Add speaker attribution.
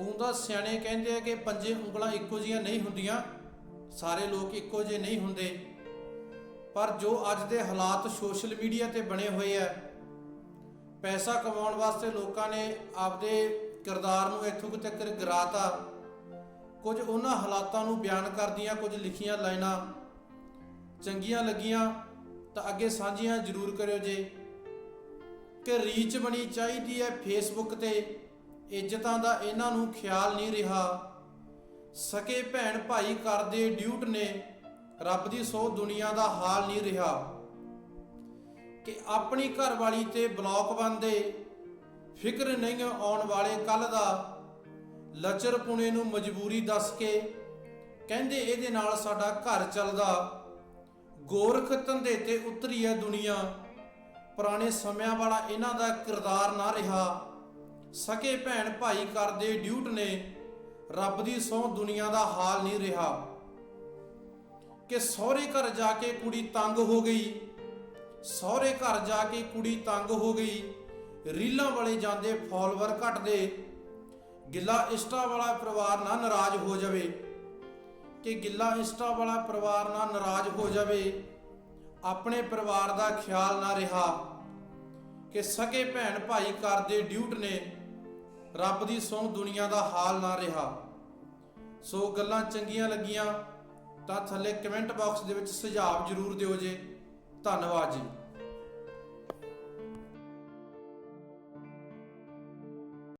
Speaker 1: ਉਹਦਾ ਸਿਆਣੇ ਕਹਿੰਦੇ ਆ ਕਿ ਪੰਜੇ ਉਂਗਲਾਂ ਇੱਕੋ ਜੀਆਂ ਨਹੀਂ ਹੁੰਦੀਆਂ, ਸਾਰੇ ਲੋਕ ਇੱਕੋ ਜਿਹੇ ਨਹੀਂ ਹੁੰਦੇ। ਪਰ ਜੋ ਅੱਜ ਦੇ ਹਾਲਾਤ ਸੋਸ਼ਲ ਮੀਡੀਆ ਤੇ ਬਣੇ ਹੋਏ ਆ, ਪੈਸਾ ਕਮਾਉਣ ਵਾਸਤੇ ਲੋਕਾਂ ਨੇ ਆਪਦੇ ਕਿਰਦਾਰ ਨੂੰ ਇੱਥੋਂ ਕੁ ਤੱਕ ਗਿਰਾਤਾ। ਕੁਝ ਉਹਨਾਂ ਹਾਲਾਤਾਂ ਨੂੰ ਬਿਆਨ ਕਰਦੀਆਂ, ਕੁਝ ਲਿਖੀਆਂ ਲਾਈਨਾਂ। ਚੰਗੀਆਂ ਲੱਗੀਆਂ ਤਾਂ ਅੱਗੇ ਸਾਂਝੀਆਂ ਜ਼ਰੂਰ ਕਰਿਓ ਜੇ। ਕਿ ਰੀਚ ਬਣੀ ਚਾਹੀਦੀ ਹੈ ਫੇਸਬੁੱਕ ਤੇ। ਇੱਜ਼ਤਾਂ ਦਾ ਇਹਨਾਂ ਨੂੰ ਖਿਆਲ ਨਹੀਂ ਰਿਹਾ। ਸਕੇ ਭੈਣ ਭਾਈ ਕਰਦੇ ਡਿਊਟ ਨੇ, ਰੱਬ ਦੀ ਸੋ ਦੁਨੀਆ ਦਾ ਹਾਲ ਨਹੀਂ ਰਿਹਾ। ਕਿ ਆਪਣੀ ਘਰ ਵਾਲੀ ਤੇ ਬਲੌਕ ਬੰਦੇ ਫਿਕਰ ਨਹੀਂ ਆਉਣ ਵਾਲੇ ਕੱਲ ਦਾ, ਲਚਰ ਪੁਣੇ ਨੂੰ ਮਜਬੂਰੀ ਦੱਸ ਕੇ, ਕਹਿੰਦੇ ਇਹਦੇ ਨਾਲ ਸਾਡਾ ਘਰ ਚੱਲਦਾ। ਗੋਰਖ ਧੰਦੇ ਤੇ ਉਤਰੀ ਹੈ ਦੁਨੀਆ, ਪੁਰਾਣੇ ਸਮਿਆਂ ਵਾਲਾ ਇਹਨਾਂ ਦਾ ਕਿਰਦਾਰ ਨਾ ਰਿਹਾ। ਸਕੇ ਭੈਣ ਭਾਈ ਕਰਦੇ ਡਿਊਟ ਨੇ, ਰੱਬ ਦੀ ਸੌ ਦੁਨੀਆ ਦਾ ਹਾਲ ਨਹੀਂ ਰਿਹਾ। ਕਿ ਸਹੁਰੇ ਘਰ ਜਾ ਕੇ ਕੁੜੀ ਤੰਗ ਹੋ ਗਈ, ਸਹੁਰੇ ਘਰ ਜਾ ਕੇ ਕੁੜੀ ਤੰਗ ਹੋ ਗਈ, ਰੀਲਾਂ ਵਾਲੇ ਜਾਂਦੇ ਫਾਲੋਅਰ ਘਟਦੇ, ਗਿੱਲਾ ਇੰਸਟਾ ਵਾਲਾ ਪਰਿਵਾਰ ਨਾ ਨਾਰਾਜ਼ ਹੋ ਜਾਵੇ। ਕਿ ਗਿੱਲਾ ਇੰਸਟਾ ਵਾਲਾ ਪਰਿਵਾਰ ਨਾ ਨਾਰਾਜ਼ ਹੋ ਜਾਵੇ, ਆਪਣੇ ਪਰਿਵਾਰ ਦਾ ਖਿਆਲ ਨਾ ਰਿਹਾ। ਕਿ ਸਕੇ ਭੈਣ ਭਾਈ ਕਰਦੇ ਡਿਊਟ ਨੇ ਰੱਬ ਦੀ ਸੌ ਦੁਨੀਆ ਦਾ ਹਾਲ ਨਾ ਰਿਹਾ। ਸੋ ਗੱਲਾਂ ਚੰਗੀਆਂ ਲੱਗੀਆਂ ਤਾਂ ਥੱਲੇ ਕਮੈਂਟ ਬਾਕਸ ਦੇ ਵਿੱਚ ਸੁਝਾਅ ਜ਼ਰੂਰ ਦਿਓ ਜੇ। ਧੰਨਵਾਦ ਜੀ।